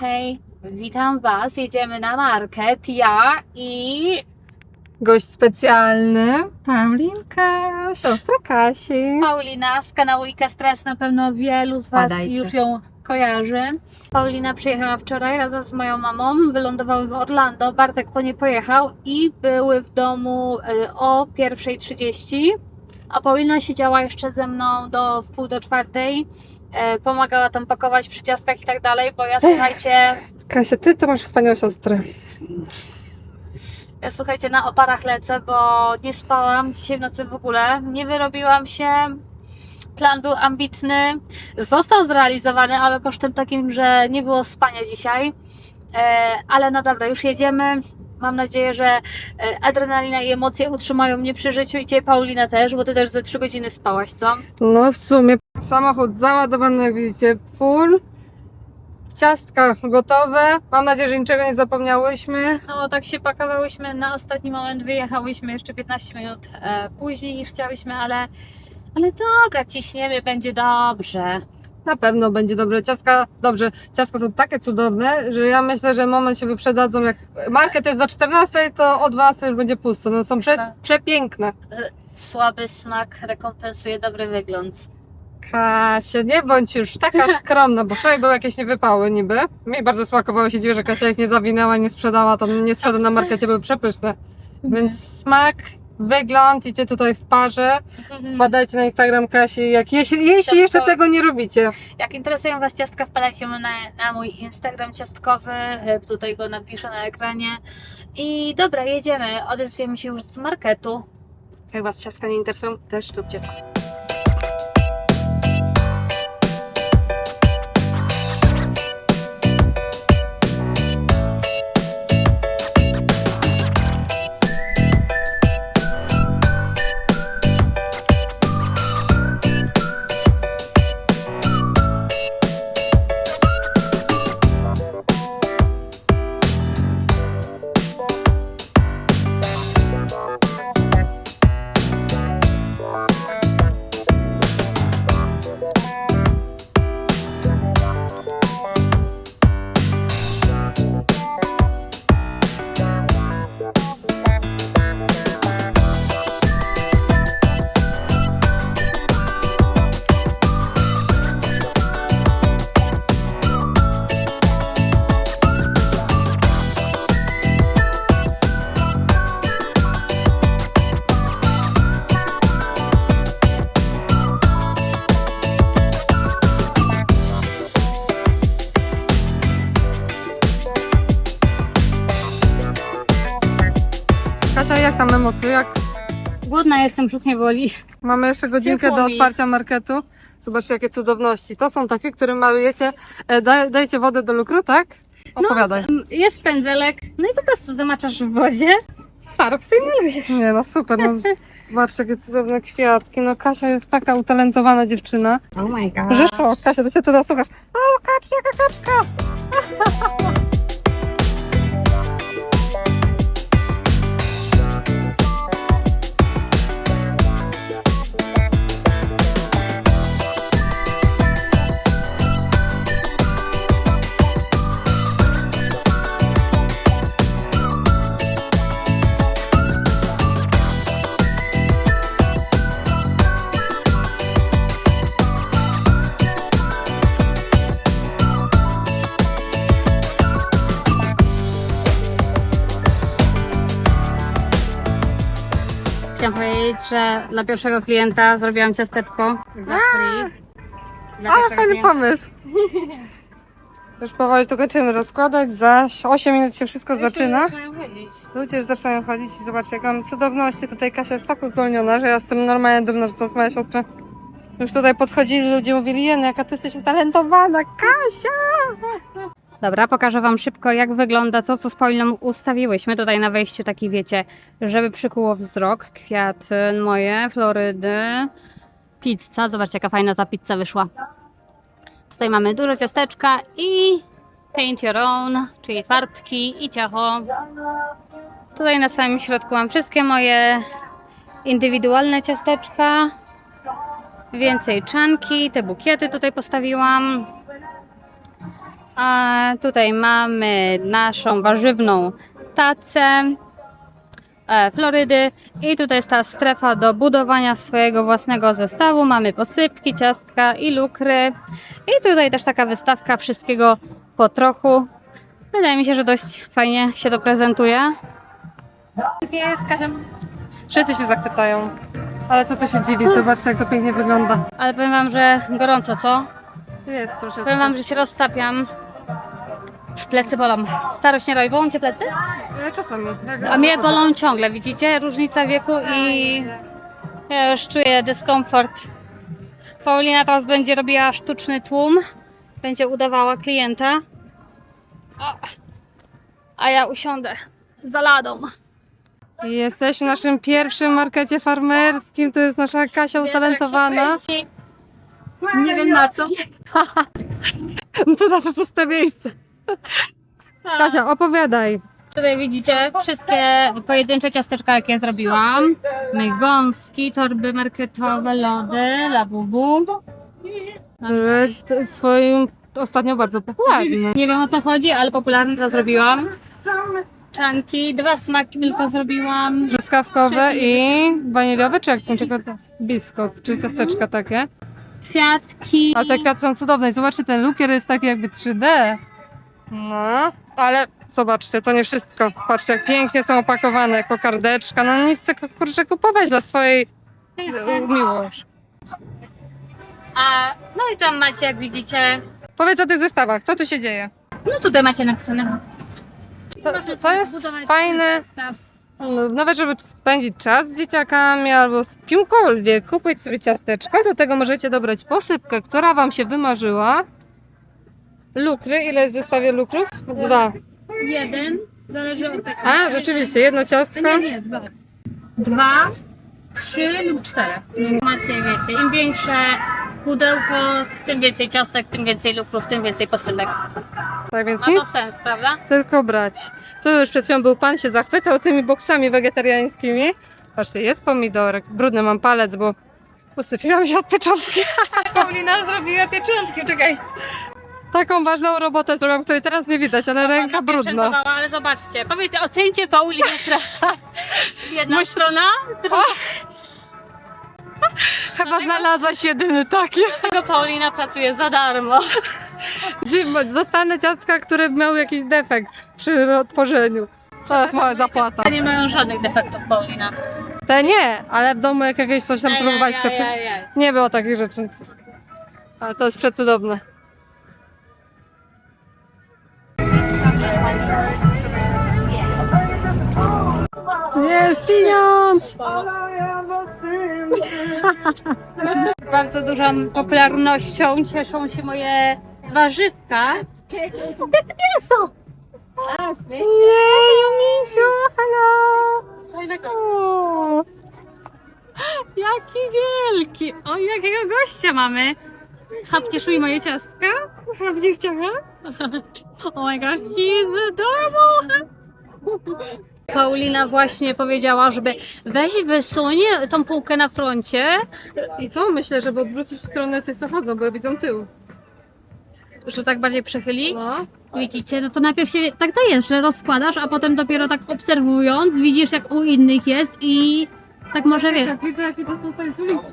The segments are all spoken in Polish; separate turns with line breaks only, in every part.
Hej, witam Was. Jedziemy na market. Ja i
Gość specjalny, Paulinka, siostra Kasi.
Paulina z kanału Ika Stres. Na pewno wielu z Was
Wpadajcie.
już ją kojarzy. Paulina przyjechała wczoraj razem z moją mamą. Wylądowały w Orlando. Bartek po nie pojechał i były w domu y, o 1.30. A Paulina siedziała jeszcze ze mną do wpół do czwartej. E, Pomagała tam pakować przy ciastkach i tak dalej, bo ja słuchajcie,
Kasia, ty to masz wspaniałą siostrę.
Ja słuchajcie, na oparach lecę, bo nie spałam dzisiaj w nocy w ogóle. Nie wyrobiłam się. Plan był ambitny. Został zrealizowany, ale kosztem takim, że nie było spania dzisiaj. E, ale no dobra, już jedziemy. Mam nadzieję, że e, adrenalina i emocje utrzymają mnie przy życiu i Cię, Paulina, też, bo Ty też ze 3 godziny spałaś, co?
No w sumie samochód załadowany, jak widzicie, full. Ciastka gotowe. Mam nadzieję, że niczego nie zapomniałyśmy.
No, tak się pakowałyśmy na ostatni moment, wyjechałyśmy jeszcze 15 minut e, później niż chciałyśmy, ale, ale dobra, ciśniemy, będzie dobrze.
Na pewno będzie dobre. Ciastka, dobrze, ciastka są takie cudowne, że ja myślę, że moment się wyprzedadzą. Jak market jest do 14, to o 12 już będzie pusto. No są prze,
co?
przepiękne.
Słaby smak rekompensuje dobry wygląd.
Kasia, nie bądź już taka skromna, bo wczoraj były jakieś niewypały niby. Mi bardzo smakowało się dziwię, że Kasia jak nie zawinęła, nie sprzedała, to nie sprzedam na markecie, były przepyszne. Więc smak, wygląd, idzie tutaj w parze. Wpadajcie na Instagram Kasi, jak, jeśli, jeśli jeszcze tego nie robicie.
Jak interesują Was ciastka, wpadajcie na, na mój Instagram ciastkowy, e, tutaj go napiszę na ekranie. I dobra, jedziemy, odezwiemy się już z marketu.
Jak Was ciastka nie interesują, też róbcie. Kasia, jak tam emocje? Jak
Głodna jestem, brzuch mnie boli.
Mamy jeszcze godzinkę
Ciepło
do
mi.
otwarcia marketu. Zobaczcie, jakie cudowności. To są takie, które malujecie. E, daj, dajcie wodę do lukru, tak? Opowiadaj.
Jest pędzelek, no i po prostu zamaczasz w wodzie, farb sobie malujesz.
Nie, no super. No, zobaczcie, jakie cudowne kwiatki. No Kasia jest taka utalentowana dziewczyna.
Oh my god.
Że szok, Kasia, to się teraz słuchasz. O, kaczka, jaka kaczka!
Chciałam powiedzieć, że dla pierwszego klienta zrobiłam ciasteczko za free. Dla
Ale
pierwszego
fajny
klienta.
pomysł. Już powoli to kończymy rozkładać. Za 8 minut się wszystko zaczyna.
Zaczynają chodzić.
Ludzie już zaczynają chodzić i zobaczcie, jak mam cudowności. Tutaj Kasia jest tak uzdolniona, że ja jestem normalnie dumna, że to jest moja siostra. Już tutaj podchodzili ludzie, mówili, Jeny, jaka ty jesteś utalentowana, Kasia!
Dobra, pokażę Wam szybko, jak wygląda to, co z Pauliną ustawiłyśmy tutaj na wejściu, taki wiecie, żeby przykuło wzrok. Kwiaty moje, florydy, pizza. Zobaczcie, jaka fajna ta pizza wyszła. Tutaj mamy dużo ciasteczka i paint your own, czyli farbki i ciacho. Tutaj na samym środku mam wszystkie moje indywidualne ciasteczka. Więcej czanki, te bukiety tutaj postawiłam. A tutaj mamy naszą warzywną tacę e, Florydy i tutaj jest ta strefa do budowania swojego własnego zestawu. Mamy posypki, ciastka i lukry. I tutaj też taka wystawka wszystkiego po trochu. Wydaje mi się, że dość fajnie się to prezentuje.
Jest, Kasia. Wszyscy się zachwycają. Ale co tu się dziwić? Zobaczcie, jak to pięknie wygląda.
Ale powiem wam, że gorąco, co?
Jest troszeczkę.
Powiem wam, że się roztapiam. Już plecy bolą. Starość nie roi. Bolą cię plecy?
E, Czasami. Jak-
A mnie bolą ciągle, widzicie? Różnica wieku i ja już czuję dyskomfort. Paulina teraz będzie robiła sztuczny tłum. Będzie udawała klienta. O, A ja usiądę za ladą.
Jesteśmy w naszym pierwszym markecie farmerskim. To jest nasza Kasia utalentowana.
Nie wiem na co.
No to na to puste miejsce. Kasia, opowiadaj.
Tutaj widzicie wszystkie pojedyncze ciasteczka, jakie zrobiłam. Moje gąski, torby marketowe, lody, labubu.
To jest swoim ostatnio bardzo popularny.
Nie wiem o co chodzi, ale popularne to zrobiłam. Czanki, dwa smaki tylko zrobiłam.
Truskawkowe i waniliowe, czy jak są? Biskop, czyli ciasteczka takie.
Kwiatki.
Ale te kwiaty są cudowne. I zobaczcie, ten lukier jest taki jakby 3D. No, ale zobaczcie, to nie wszystko. Patrzcie, jak pięknie są opakowane, kokardeczka. No nic tylko kurczę kupować dla swojej e, miłość.
A, no i tam macie, jak widzicie.
Powiedz o tych zestawach, co tu się dzieje?
No tutaj macie napisane.
To, to jest
zbudować
fajne,
zestaw.
No, nawet żeby spędzić czas z dzieciakami albo z kimkolwiek, kupić sobie ciasteczko. Do tego możecie dobrać posypkę, która Wam się wymarzyła. Lukry, ile jest w zestawie lukrów? Dwa.
Jeden, zależy od tego.
A, rzeczywiście, jedno ciastko.
Nie, nie, dwa. Dwa, trzy lub cztery. Macie, wiecie, im większe pudełko, tym więcej ciastek, tym więcej lukrów, tym więcej posypek.
Tak więc
Ma to
nic,
sens, prawda?
tylko brać. Tu już przed chwilą był pan, się zachwycał tymi boksami wegetariańskimi. Patrzcie, jest pomidorek. Brudny mam palec, bo usypiłam się od pieczątki.
Paulina zrobiła pieczątki, czekaj.
Taką ważną robotę zrobiłam, której teraz nie widać, ale ręka brudna.
Pieczętowała, ale zobaczcie, powiedzcie, ocencie Paulinę pracę. Jedna strona, druga
Chyba znalazłaś jedyny taki.
tego Paulina pracuje za darmo.
Dziw- Dostanę ciastka, które miały jakiś defekt przy otworzeniu. Teraz mała zapłata.
Nie mają żadnych defektów, Paulina.
Te nie, ale w domu jak jakieś coś tam próbować przepy...
ej, ej.
Nie było takich rzeczy. Ale to jest przecudowne. Jest pieniądz!
Bardzo dużą popularnością cieszą się moje warzywka. Jakie są?
Jeju, misiu, hello! O,
Jaki wielki! O, jakiego gościa mamy! Chapciesz mi moje ciastka? Chapciesz ciągle? Oh my gosh, he's adorable! Paulina właśnie powiedziała, żeby weź wysuń tą półkę na froncie,
I to myślę, żeby odwrócić w stronę tych, co chodzą, bo widzą tył.
żeby tak bardziej przechylić.
No.
Widzicie, no to najpierw się tak dajesz, że rozkładasz, a potem dopiero tak obserwując, widzisz jak u innych jest i tak może wiesz.
Jak widzę, jakie to tutaj z ulicy.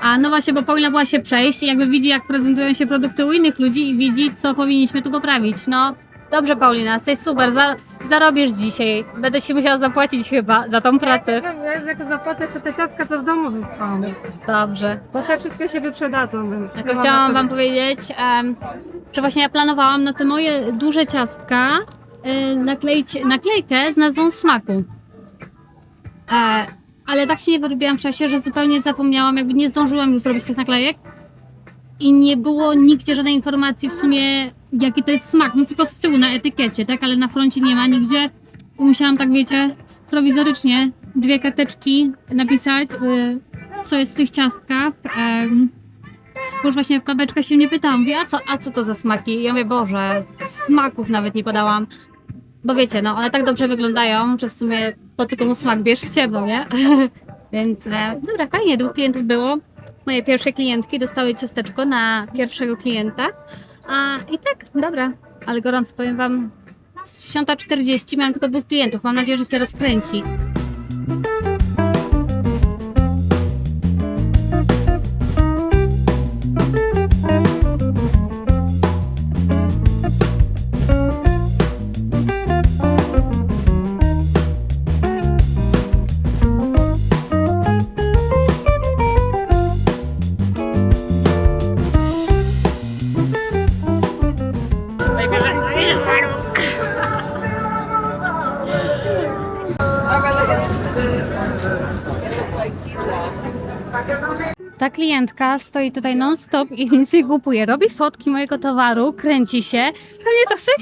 A no właśnie, bo Paulina była się przejść i jakby widzi jak prezentują się produkty u innych ludzi i widzi co powinniśmy tu poprawić. No dobrze Paulina, jesteś super, za, zarobisz dzisiaj. Będę się musiała zapłacić chyba za tą pracę.
Ja, ja jako zapłatę za te ciastka, co w domu zostały.
Dobrze.
Bo te wszystkie się wyprzedadzą, więc...
Tylko chciałam
co-
Wam powiedzieć, em, że właśnie ja planowałam na te moje duże ciastka y, nakleić naklejkę z nazwą smaku. E, ale tak się nie wyrobiłam w czasie, że zupełnie zapomniałam, jakby nie zdążyłam już zrobić tych naklejek i nie było nigdzie żadnej informacji w sumie, jaki to jest smak. No tylko z tyłu na etykiecie, tak? Ale na froncie nie ma nigdzie. Musiałam tak, wiecie, prowizorycznie dwie karteczki napisać, y, co jest w tych ciastkach. Bo już właśnie babeczka się mnie pytała, mówi, a co, a co to za smaki? I ja mówię, Boże, smaków nawet nie podałam. Bo wiecie, no one tak dobrze wyglądają, że w sumie po co komu smak bierz w ciemno, nie? Więc e, dobra, fajnie, dwóch klientów było. Moje pierwsze klientki dostały ciasteczko na pierwszego klienta. A i tak, dobra, ale gorąco powiem wam. Z 10.40 miałam tylko dwóch klientów. Mam nadzieję, że się rozkręci. Ta klientka stoi tutaj non-stop i nic nie kupuje. Robi fotki mojego towaru, kręci się. Pewnie to chce,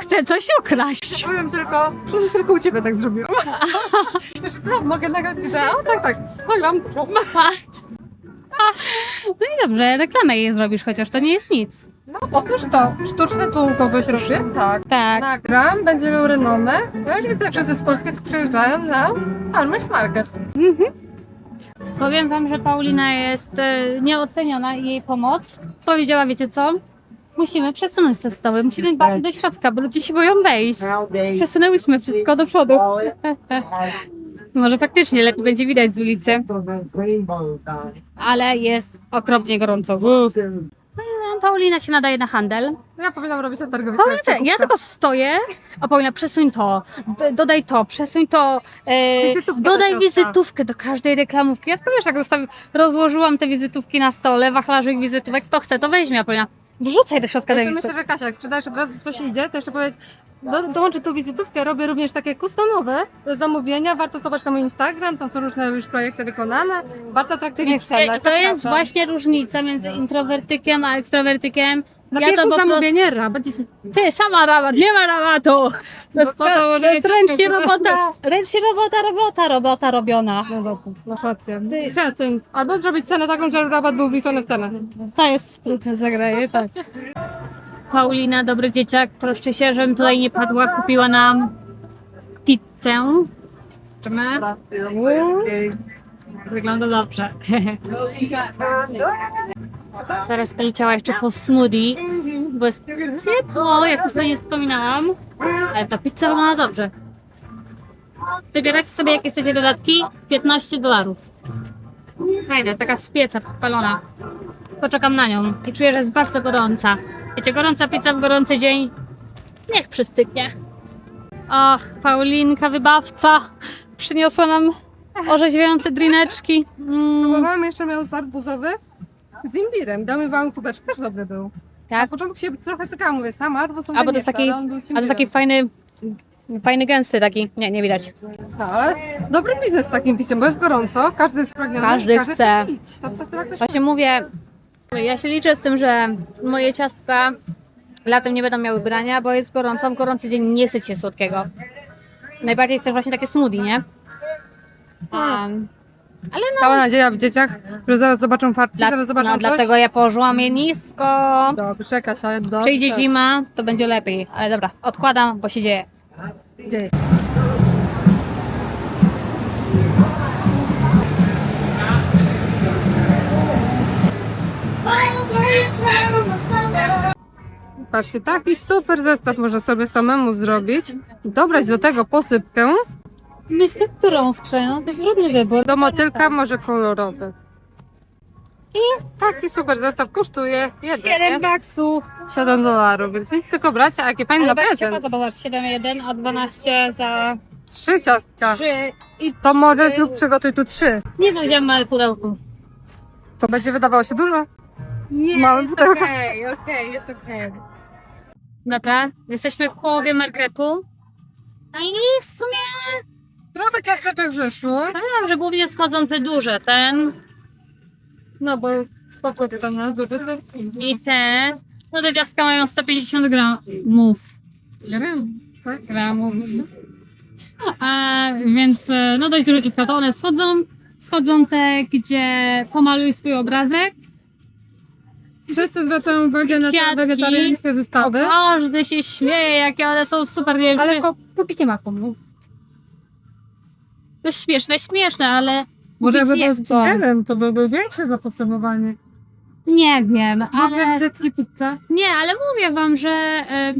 chce coś ukraść.
Powiem tylko, że tylko u ciebie tak zrobiłam. Jeszcze to mogę nagrać wideo? Tak, tak. Nagram.
No i dobrze, reklamę jej zrobisz, chociaż to nie jest nic.
No, otóż to. Sztuczny tu kogoś robię? Tak.
Tak.
Nagram, będzie miał renomę. Ja już widzę, wszyscy z Polski tu przyjeżdżają na Farmers Market.
Powiem wam, że Paulina jest e, nieoceniona i jej pomoc. Powiedziała, wiecie co? Musimy przesunąć te stoły, musimy bardziej do środka, bo ludzie się boją wejść. Przesunęłyśmy wszystko do przodu. Może faktycznie lepiej będzie widać z ulicy, ale jest okropnie gorąco. No, Paulina się nadaje na handel.
Ja powinnam robić na targowisku.
Paulina, te, ja tylko stoję, a Paulina przesuń to, d- dodaj to, przesuń to, e,
Wizytówkę do
dodaj
środka.
wizytówkę do każdej reklamówki. Ja tylko wiesz, tak zostawi, rozłożyłam te wizytówki na stole, wachlarzyk wizytówek, kto chce, to weźmie, a Paulina, wrzucaj do środka
jeszcze myślę, że Kasia, jak sprzedajesz od razu coś idzie, to jeszcze powiedz, do, dołączę tu wizytówkę, robię również takie customowe zamówienia, warto zobaczyć na mój Instagram, tam są różne już projekty wykonane, bardzo atrakcyjnie
Widzicie,
cenne.
to jest
zapraszam.
właśnie różnica między introwertykiem a ekstrawertykiem.
Na
ja to
pierwsze
po prostu...
zamówienie rabat 10
Ty, sama rabat, nie ma rabatu! To jest,
No to
to
może
jest
nie
ręcznie robota, ręcznie robota, robota, robota robiona.
No dobra, masz rację.
Ty-
Trzeba cenić. Albo zrobić cenę taką, że rabat był wliczony w cenę.
To jest sprytne zagraje, tak. Paulina, dobry dzieciak, troszczy się, żebym tutaj nie padła, kupiła nam pizzę. Czymy? Wygląda dobrze. Teraz poleciała jeszcze po smoothie, bo jest ciepło, jak już nie wspominałam, ale ta pizza wygląda dobrze. Wybierajcie sobie, jakie chcecie dodatki, 15 dolarów. Fajne, taka z pieca podpalona. Poczekam na nią i czuję, że jest bardzo gorąca. Wiecie, gorąca pizza w gorący dzień, niech przystygnie. Och, Paulinka, wybawca, przyniosła nam orzeźwiające drineczki. Mm,
Próbowałam jeszcze miał arbuzowy z imbirem. Mały kubeczek, też dobry był. Na
tak?
początku się trochę cykałam, mówię, sama arbuz
A bo to jest taki, a to jest taki fajny, fajny gęsty taki, nie, nie widać.
No, ale dobry biznes z takim piciem, bo jest gorąco, każdy jest spragniony,
Każdy
chce
chce.
pić. Tam co chwila ktoś
Właśnie mówię, ja się liczę z tym, że moje ciastka latem nie będą miały brania, bo jest gorąco, w gorący dzień nie chce ci się słodkiego. Najbardziej chcesz właśnie takie smoothie, nie? Um,
Cała nadzieja w dzieciach, że zaraz zobaczą farki,
dla,
zaraz zobaczą
no,
coś.
dlatego ja położyłam je nisko.
Dobrze, Kasia, dobrze.
Przyjdzie zima, to będzie lepiej. Ale dobra, odkładam, bo się dzieje.
Dzieje. Patrzcie, taki super zestaw można sobie samemu zrobić. Dobrać do tego posypkę.
Myślę, którą chcę. No, to jest trudny wybór.
Do motylka może kolorowy. I taki super zestaw kosztuje
7 baksów.
7 dolarów, więc nic tylko brać, a jakie fajne
Ale
na
weźcie,
prezent.
zobacz, 7,1, a 12 za
Trzy ciastka.
3. I
To może zrób przygotuj tu trzy.
Nie powiedziałam małe pudełku.
To będzie wydawało się dużo.
Nie,
Małe
jest
pudełko.
okej, okej, jest okej. Dobra, jesteśmy w połowie marketu. No i w sumie
Trochę ciasteczek zeszło.
powiem, że głównie schodzą te duże, ten
No bo spoko to na duży to
i te. No te ciastka mają 150 gramów. Gramów. A, więc e, no dość dużo ciastka, to one schodzą. Schodzą te, gdzie pomaluj swój obrazek.
Wszyscy zwracają uwagę na te
Kwiatki.
wegetariańskie zestawy.
Każdy się śmieje, jakie one są super. Nie wiem,
Ale
czy-
ko- kupicie maką.
To śmieszne, śmieszne, ale.
Może
kupić
by był
je
z
chcą.
cukrem, to byłby większe zapotrzebowanie.
Nie wiem, ale.
frytki, pizza.
Nie, ale mówię wam, że e,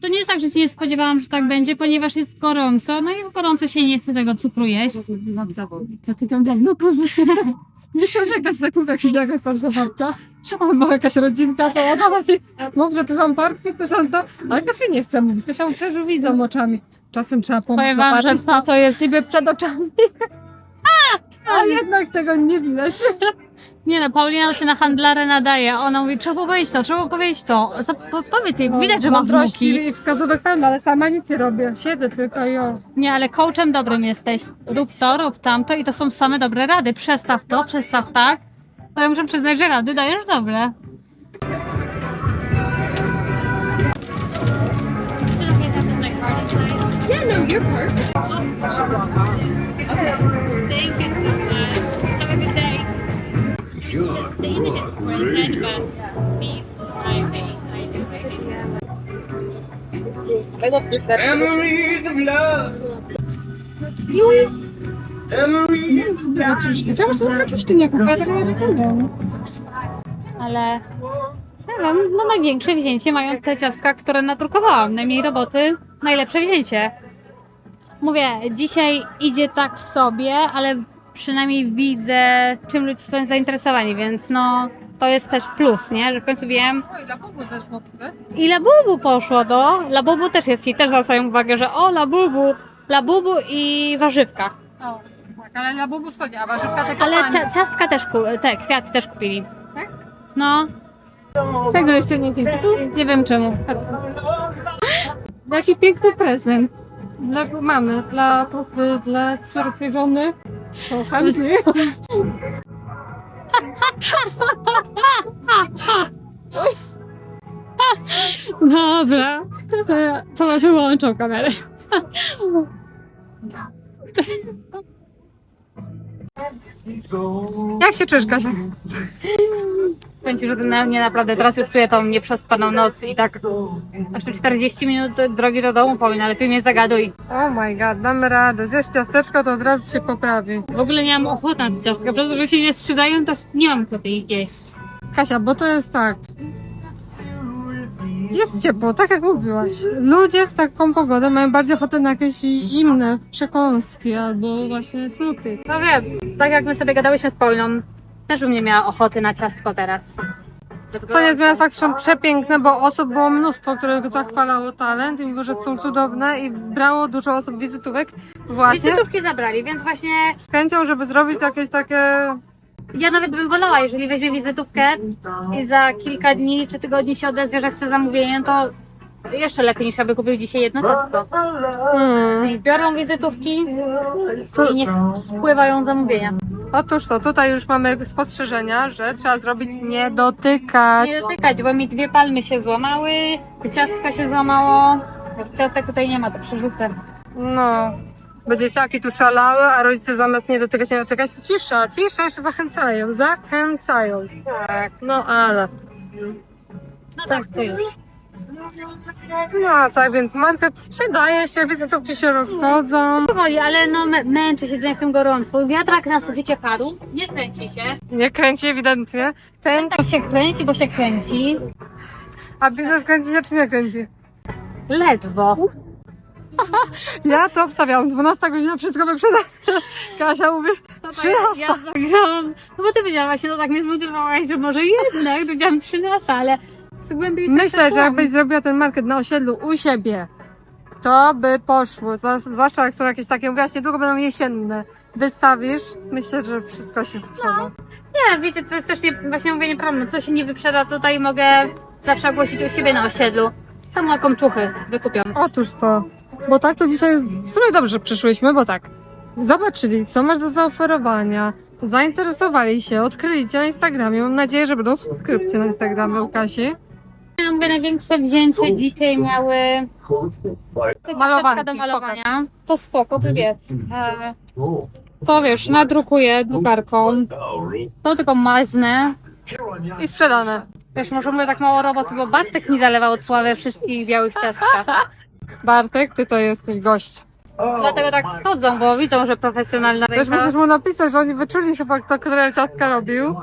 to nie jest tak, że się nie spodziewałam, że tak będzie, ponieważ jest gorąco, no i gorąco się nie chce tego cukru jeść. No, to ty tam tak, no
Nie czuję jakaś zakupek i jakaś starsza babcia. Albo jakaś rodzinka, to ona mówi, może to są porcje, to są to. Ale Kasia nie chce mówić, Kasia uczerzy widzą oczami. Czasem trzeba pomóc
Powiem wam,
zobaczyć
że
to, co jest niby przed oczami. A jednak tego nie widać.
Nie no, Paulina się na handlarę nadaje. Ona mówi, trzeba powiedzieć to, trzeba powiedzieć to. Po- Powiedz jej, widać, że ma
Mądrości
wnuki.
i wskazówek pełno, ale sama nic nie robię. Siedzę tylko i o.
Nie, ale coachem dobrym jesteś. Rób to, rób tamto i to są same dobre rady. Przestaw to, przestaw tak. To ja muszę przyznać, że rady dajesz dobre.
Yeah, no, you're perfect.
Thank you so The image is printed, but please, I think, I do, I think.
Memories of love.
Kaczuszki. Czemu są kaczuszki kupuję? Tego nie rozumiem.
Ale nie wiem, no największe wzięcie mają te ciastka, które nadrukowałam. Najmniej roboty, najlepsze wzięcie. Mówię, dzisiaj idzie tak sobie, ale przynajmniej widzę, czym ludzie są zainteresowani, więc no to jest też plus, nie? Że w końcu wiem,
Oj, dla Bogu zeszło.
I Labubu poszło do. Labubu też jest i też zwracają uwagę, że o Labubu, Labubu i warzywka.
O, tak, ale na Bogu schodzi, a warzywka tylko
Ale cia- ciastka też, ku- te kwiaty też kupili.
Tak?
No,
Tego jeszcze nie jest. Nie wiem czemu. Jaki piękny prezent. Dla mamy, dla, dla córki żony. O, chętnie.
dobra. To ja wyłączą kamerę.
Jak się czujesz, Kasia?
Powiem ci, że na mnie naprawdę teraz już czuję tą nieprzespaną noc i tak jeszcze 40 minut drogi do domu powinna, lepiej mnie zagaduj.
Oh my god, damy radę. Zjesz ciasteczko, to od razu się poprawi.
W ogóle nie mam ochoty na te ciastka, przez to, że się nie sprzedają, to nie mam ochoty ich jeść.
Kasia, bo to jest tak. Jest ciepło, tak jak mówiłaś. Ludzie w taką pogodę mają bardziej ochotę na jakieś zimne przekąski albo właśnie smuty.
No wiem, tak jak my sobie gadałyśmy z Pauliną, też bym nie miała ochoty na ciastko teraz.
Co nie zmienia fakt, że są przepiękne, bo osób było mnóstwo, które zachwalało talent i mówiło, że są cudowne i brało dużo osób wizytówek właśnie
Wizytówki zabrali, więc właśnie
z chęcią, żeby zrobić jakieś takie...
ja nawet bym wolała, jeżeli weźmie wizytówkę i za kilka dni czy tygodni się odezwie, że chce zamówienie, to jeszcze lepiej niż aby kupił dzisiaj jedno ciastko.
Hmm.
Biorą wizytówki i niech spływają zamówienia.
Otóż to, tutaj już mamy spostrzeżenia, że trzeba zrobić nie dotykać.
Nie dotykać, bo mi dwie palmy się złamały, ciastka się złamało. Ciastek tutaj nie ma, to przerzucę.
No. Bo dzieciaki tu szalały, a rodzice zamiast nie dotykać, nie dotykać, to cisza, cisza, jeszcze zachęcają, zachęcają. Tak, no ale.
No tak, to już.
No tak, więc market sprzedaje się, wizytówki się rozchodzą.
Powoli, ale no mę- męczy siedzenie w tym gorącu. Wiatrak na suficie padł, nie kręci się.
Nie kręci ewidentnie. Ten,
Tak się kręci, bo się kręci.
a biznes kręci się czy nie kręci?
Ledwo.
Ja to obstawiałam, 12 godzina, wszystko wyprzedane. Kasia mówi, 13.
Ja zagrałam. No bo ty powiedziałaś właśnie, no tak mnie zmotywowałaś, że może jednak, to powiedziałam 13, ale
Myślę, że jakbyś zrobiła ten market na osiedlu u siebie, to by poszło. Zwłaszcza jak są jakieś takie, mówiłaś, niedługo będą jesienne. Wystawisz, myślę, że wszystko się sprzeda.
Nie, wiecie, to jest też nie, właśnie mówię nieprawda. Co się nie wyprzeda tutaj, mogę zawsze ogłosić u siebie na osiedlu. Tam na komczuchy wykupią.
Otóż to. Bo tak to dzisiaj jest, w sumie dobrze przyszłyśmy, bo tak. Zobaczyli, co masz do zaoferowania, zainteresowali się, odkryli cię na Instagramie. Mam nadzieję, że będą subskrypcje na Instagramie u Kasi.
Mówię, największe wzięcie dzisiaj miały
Malowanki,
do malowania. To spoko, wiesz. E, To wiesz, nadrukuję drukarką. To tylko maznę.
I sprzedane.
Wiesz, może mówię tak mało roboty, bo Bartek mi zalewał od sławy wszystkich białych ciastkach.
Bartek, ty to jesteś gość.
Dlatego tak schodzą, bo widzą, że profesjonalna ręka.
musisz mu napisać, że oni wyczuli chyba kto, które ciastka robił.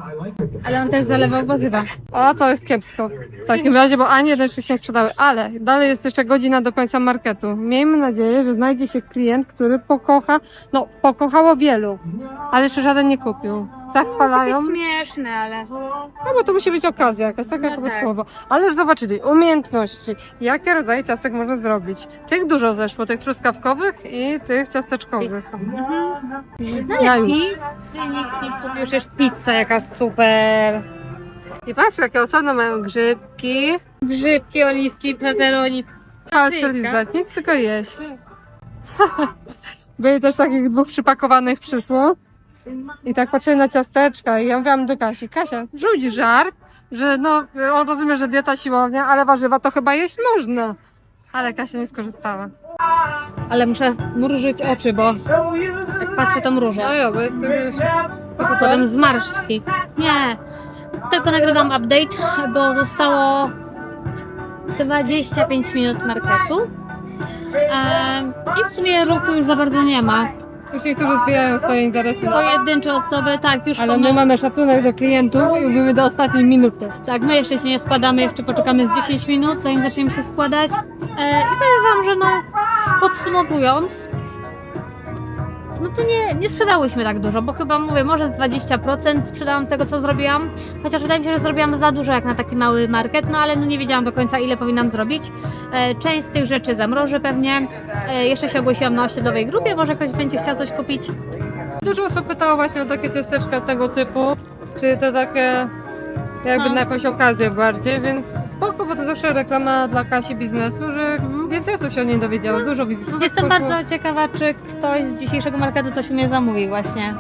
Ale on też zalewał warzywa.
O, to jest kiepsko. W takim razie, bo ani jeden się nie sprzedały. Ale dalej jest jeszcze godzina do końca marketu. Miejmy nadzieję, że znajdzie się klient, który pokocha, no pokochało wielu, ale jeszcze żaden nie kupił. Zachwalają,
Takie śmieszne, ale...
no bo to musi być okazja jakaś, taka
No
wypadkowa. Ale już zobaczyli umiejętności, jakie rodzaje ciastek można zrobić. Tych dużo zeszło, tych truskawkowych i tych ciasteczkowych. Ja już.
Pizzy nikt nie kupił, już jest pizza jaka super.
I patrz, jakie osobno mają grzybki,
Grzybki, oliwki, pepperoni.
palce lizać, nic tylko jeść. Byli też takich dwóch przypakowanych przyszło. I tak patrzyli na ciasteczka i ja mówiłam do Kasi, Kasia, rzuć żart, że no, on rozumie, że dieta siłownia, ale warzywa to chyba jeść można. Ale Kasia nie skorzystała.
Ale muszę mrużyć oczy, bo jak patrzę to mrużę.
No jo, bo jest to wiesz, to co
Potem zmarszczki. Nie, tylko nagrywam update, bo zostało 25 minut marketu. I w sumie ruchu już za bardzo nie ma.
Już niektórzy zwijają swoje interesy.
Pojedyncze osoby, tak, już
Ale
pomału-
my mamy szacunek do klientów i mówimy do ostatniej minuty.
Tak, my jeszcze się nie składamy, jeszcze poczekamy z 10 minut, zanim zaczniemy się składać. E, I powiem Wam, że no, podsumowując, no to nie, nie sprzedałyśmy tak dużo, bo chyba mówię, może z 20% sprzedałam tego, co zrobiłam. Chociaż wydaje mi się, że zrobiłam za dużo jak na taki mały market, no ale no nie wiedziałam do końca, ile powinnam zrobić. E, część z tych rzeczy zamrożę pewnie. E, jeszcze się ogłosiłam na osiedlowej grupie, może ktoś będzie chciał coś kupić.
Dużo osób pytało właśnie o takie ciasteczka tego typu, czy te takie jakby
No.
na jakąś okazję bardziej, więc spoko, bo to zawsze reklama dla Kasi biznesu, że więcej osób się o niej dowiedziało, dużo wizytówek
Jestem
poszło.
bardzo ciekawa, czy ktoś z dzisiejszego marketu coś u mnie zamówi właśnie.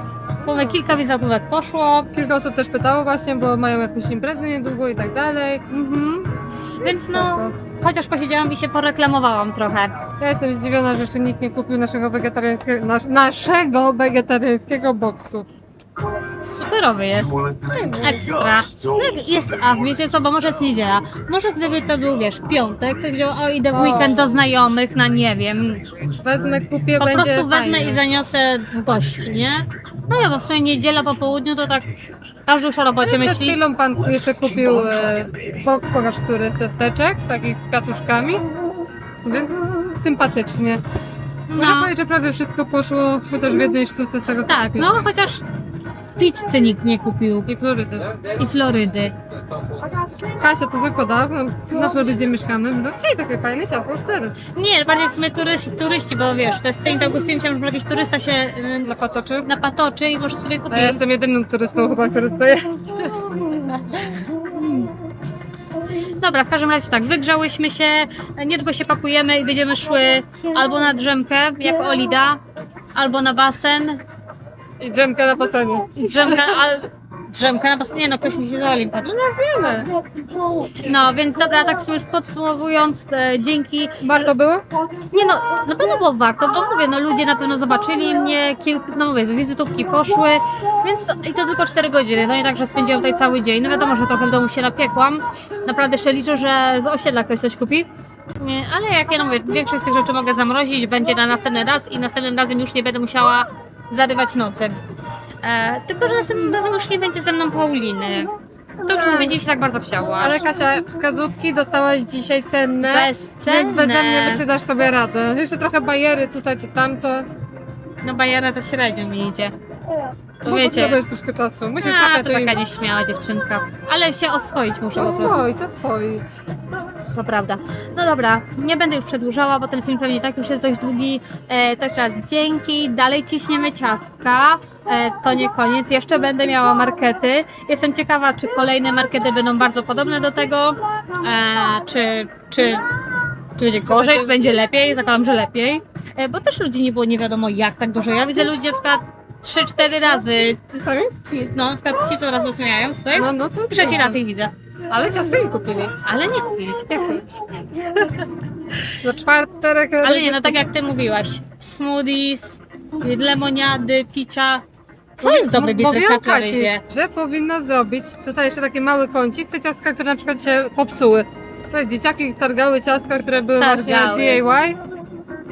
Bo kilka wizytówek poszło,
Kilka osób też pytało właśnie, bo mają jakąś imprezę niedługo i tak dalej.
mhm. więc no,
Spoko.
chociaż posiedziałam i się poreklamowałam trochę.
Ja jestem zdziwiona, że jeszcze nikt nie kupił naszego wegetariańskiego, nas, naszego wegetariańskiego boksu.
Superowy jest. Ekstra. No Jest, a wiecie co, bo może jest niedziela. Może gdyby to był, wiesz, piątek, to wziął, o idę w weekend do znajomych na, nie wiem,
Wezmę, kupię,
po
będzie
prostu wezmę
fajnie.
i zaniosę gości, nie? No ja, bo w sumie niedziela po południu to tak każdy już o robocie
Przed
myśli.
chwilą pan jeszcze kupił e, boks, pokaż który, ciasteczek, takich z katuszkami, więc sympatycznie. Można
No.
powiedzieć, że prawie wszystko poszło, chociaż w jednej sztuce z tego co
Tak, no chociaż pizzy nikt nie kupił
I Florydy.
i Florydy.
Kasia tu zakłada, no, na Florydzie mieszkamy, no chcieli takie fajne ciasto Florydy.
Nie, bardziej w sumie turyści, turyści bo wiesz, to jest Saint Augustine, myślałam, że jakiś turysta się y,
Dla patoczy.
napatoczy i może sobie
A
kupić.
ja jestem jedynym turystą chyba, który tutaj jest.
Dobra, w każdym razie tak, wygrzałyśmy się, niedługo się pakujemy i będziemy szły albo na drzemkę, jak Olida, albo na basen.
I drzemkę na basenie.
I drzemka, al, drzemka na basen, nie no, ktoś mi się z Olim patrzy.
Wiemy.
No, więc dobra, tak sobie już podsumowując, e, dzięki
Warto było?
Nie no, na pewno było warto, bo mówię, no ludzie na pewno zobaczyli mnie, kilku, no mówię, wizytówki poszły, więc to, i to tylko 4 godziny, no i także spędziłam tutaj cały dzień, no wiadomo, że trochę w domu się napiekłam, naprawdę jeszcze liczę, że z osiedla ktoś coś kupi, Nie, ale jak ja no mówię, większość z tych rzeczy mogę zamrozić, będzie na następny raz i następnym razem już nie będę musiała zarywać nocy. E, tylko, że następnym razem już nie będzie ze mną Pauliny. To już mi się tak bardzo chciało.
Ale Kasia, wskazówki dostałaś dzisiaj cenne.
Bezcenne.
Więc beze mnie myślę dasz sobie radę. Jeszcze trochę bajery tutaj, to tamto.
No bajera to średnio mi idzie. To
Bo
wiecie.
potrzebujesz troszkę czasu. Musisz
A,
trochę
to
tu
taka nieśmiała dziewczynka. Ale się oswoić muszę po prostu.
oswoić, oswoić.
To prawda. No dobra, nie będę już przedłużała, bo ten film pewnie tak już jest dość długi. E, jeszcze raz dzięki. Dalej ciśniemy ciastka. E, to nie koniec. Jeszcze będę miała markety. Jestem ciekawa, czy kolejne markety będą bardzo podobne do tego. E, czy, czy, czy będzie gorzej, czy będzie lepiej. Zakładam, że lepiej. E, bo też ludzi nie było nie wiadomo jak tak dużo. Ja widzę ludzi na przykład 3-4 razy.
Czasami?
Ci, no, na przykład ci, co teraz rozmawiają. Tutaj?
No, no to
Trzeci raz ich widzę.
Ale ciastki kupili.
Ale nie
to? Na czwartek.
Ale nie, no tak jak ty mówiłaś. Smoothies, lemoniady, picia. To jest dobry biznes
Mówiłam
na Florydzie.
Kasi, że powinna zrobić tutaj jeszcze taki mały kącik, te ciastka, które na przykład się popsuły. To dzieciaki targały ciastka, które były
Targały.
właśnie DIY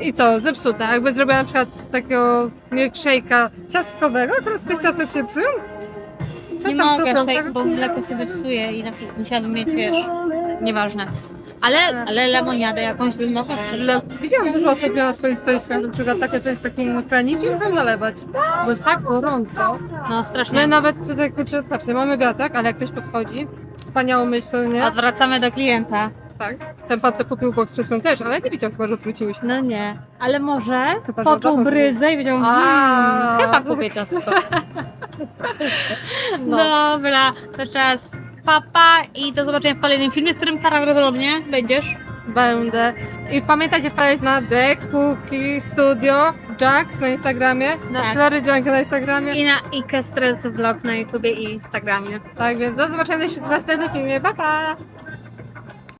I co, zepsute. Jakby zrobiła na przykład takiego milkshake'a ciastkowego, akurat z tych ciastek się psują? Co
nie
tam
mogę, shake, bo mleko się zepsuje i na przykład musiałabym mieć, wiesz, nieważne. Ale, ale lemoniadę jakąś bym mogła.
Le- Widziałam dużo osób miała na swoich stoiskach, na przykład takie coś z takim kranikiem, żeby nalewać. Bo jest tak gorąco.
No strasznie.
My nawet tutaj, kurczę, patrzcie, mamy wiatrak, ale jak ktoś podchodzi, wspaniałomyślnie,
Odwracamy do klienta.
Tak, ten pan co kupił boks przed też, ale nie widział chyba, że odwróciłyśmy.
No nie, ale może
Chyba, że
poczuł bryzę i wiedział,
A.
mmm, chyba kupię ciastko.
No.
Dobra, to czas papa i do zobaczenia w kolejnym filmie, w którym prawdopodobnie będziesz.
Będę. I pamiętajcie wpadać na The Cookie Studio Jax na Instagramie, na
Tak.
Florydziankę na Instagramie.
I na Ike Stress Vlog na YouTubie i Instagramie.
Tak więc do zobaczenia w następnym filmie. Pa, pa!